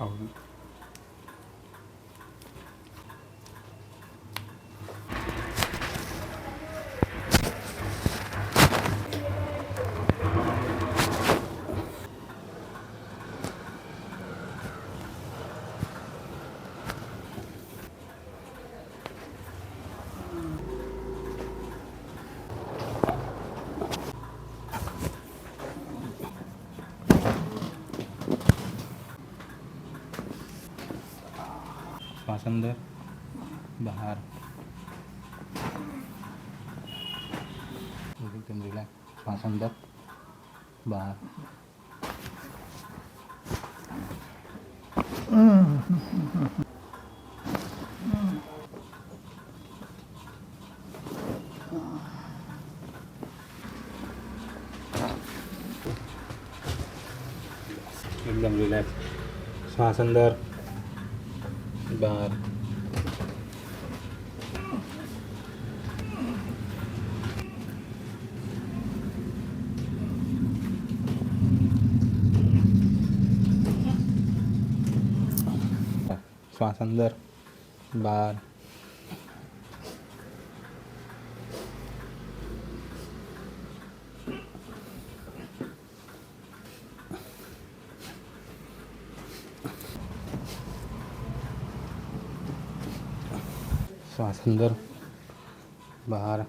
આવું શ્વાસ અંદર બહાર એકદમ રિલેક્સ શ્વાસ અંદર બહાર એકદમ રિલેક્સ બહાર શ્વાસ અંદર. બહાર શ્વાસ અંદર બહાર.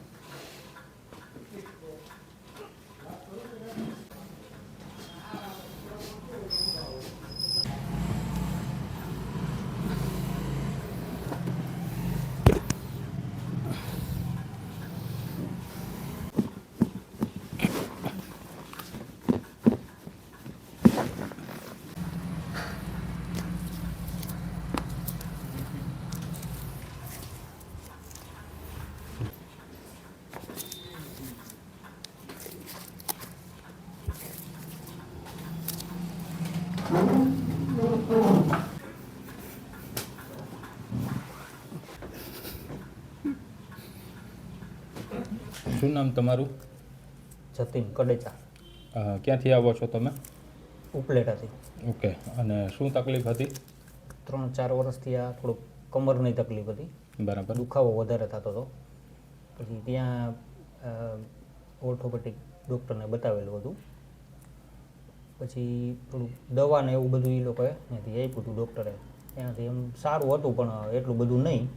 શું નામ તમારું? જતીન કડેચા ક્યાંથી આવો છો તમે? ઉપલેટાથી. ઓકે અને શું તકલીફ હતી? ત્રણ ચાર વર્ષથી આ થોડુંક કમરની તકલીફ હતી. બરાબર. દુખાવો વધારે થતો હતો. પછી ત્યાં ઓર્થોપેટિક ડૉક્ટરને બતાવેલું હતું. પછી થોડુંક દવા ને એવું બધું એ લોકોએ ત્યાંથી આપ્યું હતું ડૉક્ટરે ત્યાંથી એમ સારું હતું પણ એટલું બધું નહીં.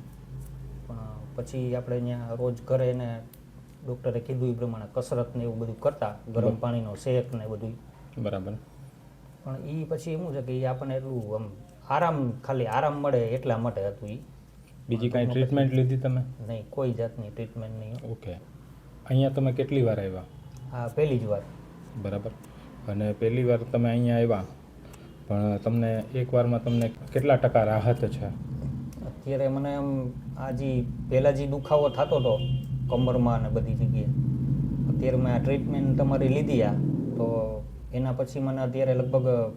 પણ પછી આપણે ત્યાં રોજ ઘરે એને ડૉક્ટરે કીધું એ પ્રમાણે કસરત ને એવું બધું કરતા ગરમ પાણીનો શેક ને બધું બરાબર. પણ એ પછી એવું છે કે એ આપણને એટલું આમ આરામ ખાલી આરામ મળે એટલા માટે હતું એ બીજી કાંઈ ટ્રીટમેન્ટ લીધી તમે? નહીં કોઈ જાતની ટ્રીટમેન્ટ નહીં ઓકે. અહીંયા તમે કેટલી વાર આવ્યા? આ પહેલી જ વાર. બરાબર. અને પહેલી વાર તમે અહીંયા આવ્યા પણ તમને એક વારમાં તમને કેટલા ટકા રાહત છે? અત્યારે મને આમ આ જે પહેલાં જે દુખાવો થતો હતો કમરમાં ને બધી જગ્યાએ. અત્યારે મેં આ ટ્રીટમેન્ટ તમારી લીધી આ તો એના પછી મને અત્યારે લગભગ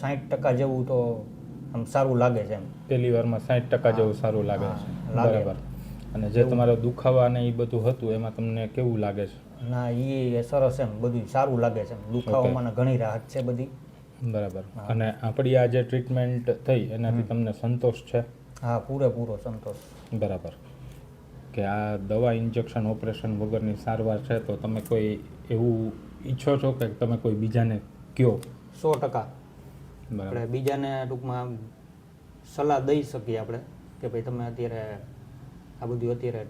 સાઠ ટકા જેવું તો આમ સારું લાગે છે એમ. પહેલી વારમાં સાઠ ટકા જેવું સારું લાગે છે. બરાબર. અને જે તમારો દુખાવા ને એ બધું હતું એમાં તમને કેવું લાગે છે? ના એ સરસ એમ બધું સારું લાગે છે દુખાવામાં ઘણી રાહત છે બધી. બરાબર. અને આપણી આ જે ટ્રીટમેન્ટ થઈ એનાથી તમને સંતોષ છે? હા પૂરેપૂરો સંતોષ. બરાબર. કે આ દવા ઇન્જેક્શન ઓપરેશન વગરની સારવાર છે તો તમે કોઈ એવું ઈચ્છો છો કે તમે કોઈ બીજાને કયો? સો ટકા. આપણે બીજાને ટૂંકમાં સલાહ દઈ શકીએ આપણે કે ભાઈ તમે અત્યારે આ બધું અત્યારે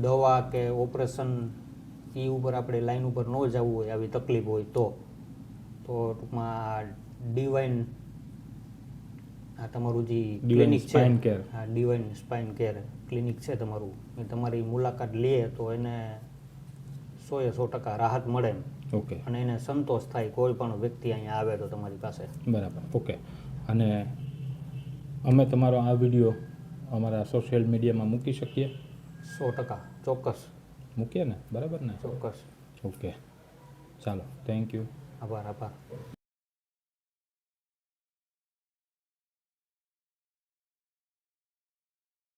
દવા કે ઓપરેશન એ ઉપર આપણે લાઈન ઉપર ન જવું હોય આવી તકલીફ હોય તો. તો ટૂંકમાં ડિવાઇન આ તમારું જે ક્લિનિક છે. હા ડિવાઇન સ્પાઇન કેર ક્લિનિક છે તમારું. એ તમારી મુલાકાત લે તો એને સો એ સો ટકા રાહત મળે ઓકે. અને એને સંતોષ થાય કોઈ પણ વ્યક્તિ અહીંયા આવે તો તમારી પાસે. બરાબર ઓકે. અને અમે તમારો આ વીડિયો અમારા સોશિયલ મીડિયામાં મૂકી શકીએ? સો ટકા ચોક્કસ. મૂકીએ ને? બરાબર ને? ચોક્કસ. ઓકે. ચાલો થેન્ક યુ આભાર આભાર.